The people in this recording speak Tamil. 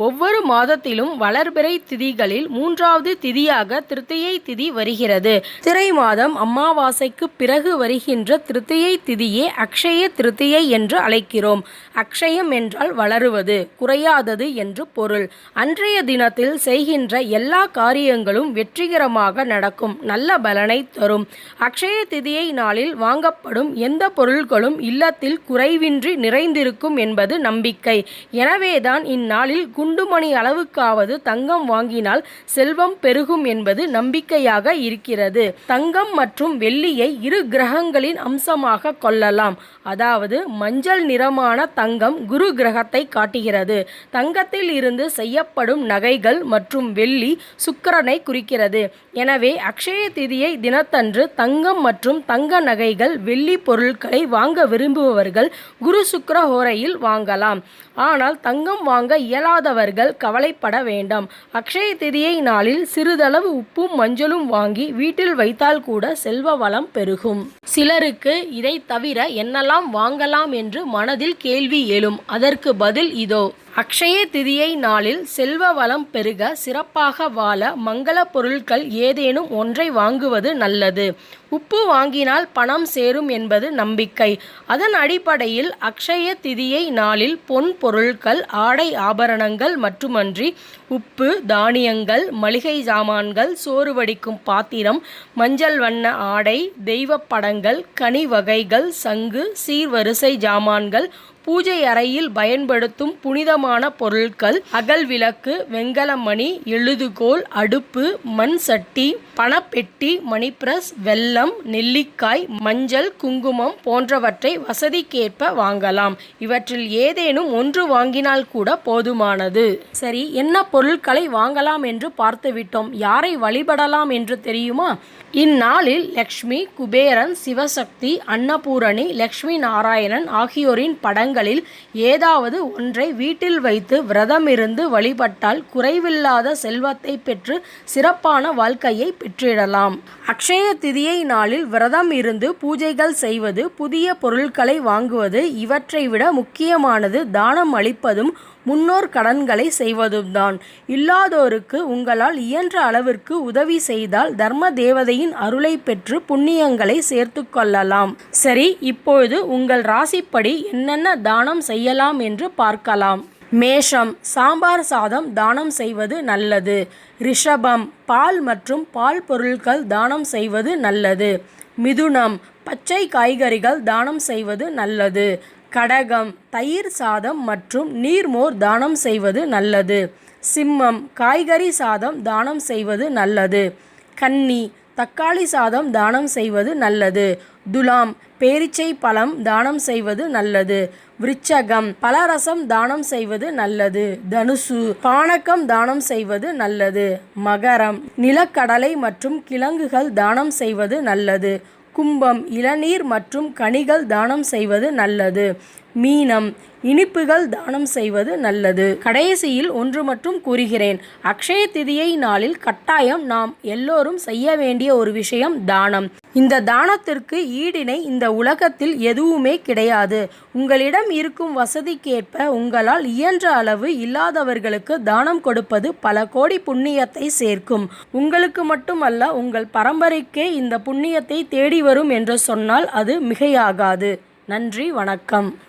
ஒவ்வொரு மாதத்திலும் வளர்பிறை திதிகளில் மூன்றாவது திதியாக திருத்தியை திதி வருகிறது. திரை மாதம் அமாவாசைக்கு பிறகு வருகின்ற திருத்தியை திதியே அக்ஷய திருத்தியை என்று அழைக்கிறோம். அக்ஷயம் என்றால் வளருவது குறையாதது என்று பொருள். அன்றைய தினத்தில் செய்கின்ற எல்லா காரியங்களும் வெற்றிகரமாக நடக்கும் நல்ல பலனை தரும். அக்ஷய திதியை நாளில் வாங்கப்படும் எந்த பொருட்களும் இல்லத்தில் குறைவின்றி நிறைந்திருக்கும் என்பது நம்பிக்கை. எனவேதான் இந்நாளில் குண் குண்டுமணி அளவுக்காவது தங்கம் வாங்கினால் செல்வம் பெருகும் என்பது நம்பிக்கையாக இருக்கிறது. தங்கம் மற்றும் வெள்ளியை இரு கிரகங்களின் அம்சமாக கொள்ளலாம். அதாவது மஞ்சள் நிறமான தங்கம் குரு கிரகத்தை காட்டுகிறது. தங்கத்தில் இருந்து செய்யப்படும் நகைகள் மற்றும் வெள்ளி சுக்கரனை குறிக்கிறது. எனவே அக்ஷய திதியை தினத்தன்று தங்கம் மற்றும் தங்க நகைகள் வெள்ளி பொருட்களை வாங்க விரும்புபவர்கள் குரு சுக்கர ஹோரையில் வாங்கலாம். ஆனால் தங்கம் வாங்க அவர்கள் கவலைப்பட வேண்டாம். அக்ஷய திதியை நாளில் சிறிதளவு உப்பும் மஞ்சளும் வாங்கி வீட்டில் வைத்தால் கூட செல்வ வளம் பெருகும். சிலருக்கு இதை தவிர என்னெல்லாம் வாங்கலாம் என்று மனதில் கேள்வி எழும். அதற்கு பதில் இதோ. அக்ஷய திதியை நாளில் செல்வ வளம் பெருக சிறப்பாக வாழ மங்கள பொருட்கள் ஏதேனும் ஒன்றை வாங்குவது நல்லது. உப்பு வாங்கினால் பணம் சேரும் என்பது நம்பிக்கை. அதன் அடிப்படையில் அக்ஷய திதியை நாளில் பொன் பொருட்கள் ஆடை ஆபரணங்கள் மட்டுமன்றி உப்பு தானியங்கள் மளிகை சாமான்கள் சோறு வடிக்கும் பாத்திரம் மஞ்சள் வண்ண ஆடை தெய்வப் படங்கள் கனி வகைகள் சங்கு சீர்வரிசை ஜாமான்கள் பூஜை அறையில் பயன்படுத்தும் புனிதமான பொருட்கள் அகல் விளக்கு வெங்கலமணி எழுதுகோல் அடுப்பு மண் சட்டி பணப்பெட்டி மணிப்பிரஸ் வெல்லம் நெல்லிக்காய் மஞ்சள் குங்குமம் போன்றவற்றை வசதிக்கேற்ப வாங்கலாம். இவற்றில் ஏதேனும் ஒன்று வாங்கினால் கூட போதுமானது. சரி என்ன பொருட்களை வாங்கலாம் என்று பார்த்துவிட்டோம். யாரை வழிபடலாம் என்று தெரியுமா? இந்நாளில் லக்ஷ்மி குபேரன் சிவசக்தி அன்னபூரணி லக்ஷ்மி நாராயணன் ஆகியோரின் படங்கள் படங்களில் ஏதாவது ஒன்றை வீட்டில் வைத்து விரதமிருந்து வழிபட்டால் குறைவில்லாத செல்வத்தை பெற்று சிறப்பான வாழ்க்கையை பெற்றிடலாம். அக்ஷய திதியை நாளில் விரதம் இருந்து பூஜைகள் செய்வது புதிய பொருட்களை வாங்குவது இவற்றை விட முக்கியமானது தானம் அளிப்பதும் முன்னோர் கடன்களை செய்வதும்தான். இல்லாதோருக்கு உங்களால் இயன்ற அளவிற்கு உதவி செய்தால் தர்ம தேவதையின் அருளை பெற்று புண்ணியங்களை சேர்த்து கொள்ளலாம். சரி இப்பொழுது உங்கள் ராசிப்படி என்னென்ன தானம் செய்யலாம் என்று பார்க்கலாம். மேஷம் சாம்பார் சாதம் தானம் செய்வது நல்லது. ரிஷபம் பால் மற்றும் பால் பொருட்கள் தானம் செய்வது நல்லது. மிதுனம் பச்சை காய்கறிகள் தானம் செய்வது நல்லது. கடகம் தயிர் சாதம் மற்றும் நீர்மோர் தானம் செய்வது நல்லது. சிம்மம் காய்கறி சாதம் தானம் செய்வது நல்லது. கன்னி தக்காளி சாதம் தானம் செய்வது நல்லது. துலாம் பேரிச்சை பழம் தானம் செய்வது நல்லது. விருச்சகம் பலரசம் தானம் செய்வது நல்லது. தனுசு பானக்கம் தானம் செய்வது நல்லது. மகரம் நிலக்கடலை மற்றும் கிழங்குகள் தானம் செய்வது நல்லது. கும்பம் இளநீர் மற்றும் கனிகள் தானம் செய்வது நல்லது. மீனம். இனிப்புகள் தானம் செய்வது நல்லது. கடைசியில் ஒன்று மட்டும் கூறுகிறேன். அக்ஷய திதியை நாளில் கட்டாயம் நாம் எல்லோரும் செய்ய வேண்டிய ஒரு விஷயம் தானம். இந்த தானத்திற்கு ஈடிணை இந்த உலகத்தில் எதுவுமே கிடையாது. உங்களிடம் இருக்கும் வசதிக்கேற்ப உங்களால் இயன்ற அளவு இல்லாதவர்களுக்கு தானம் கொடுப்பது பல கோடி புண்ணியத்தை சேர்க்கும். உங்களுக்கு மட்டுமல்ல உங்கள் பரம்பரைக்கே இந்த புண்ணியத்தை தேடி வரும் என்று சொன்னால் அது மிகையாகாது. நன்றி வணக்கம்.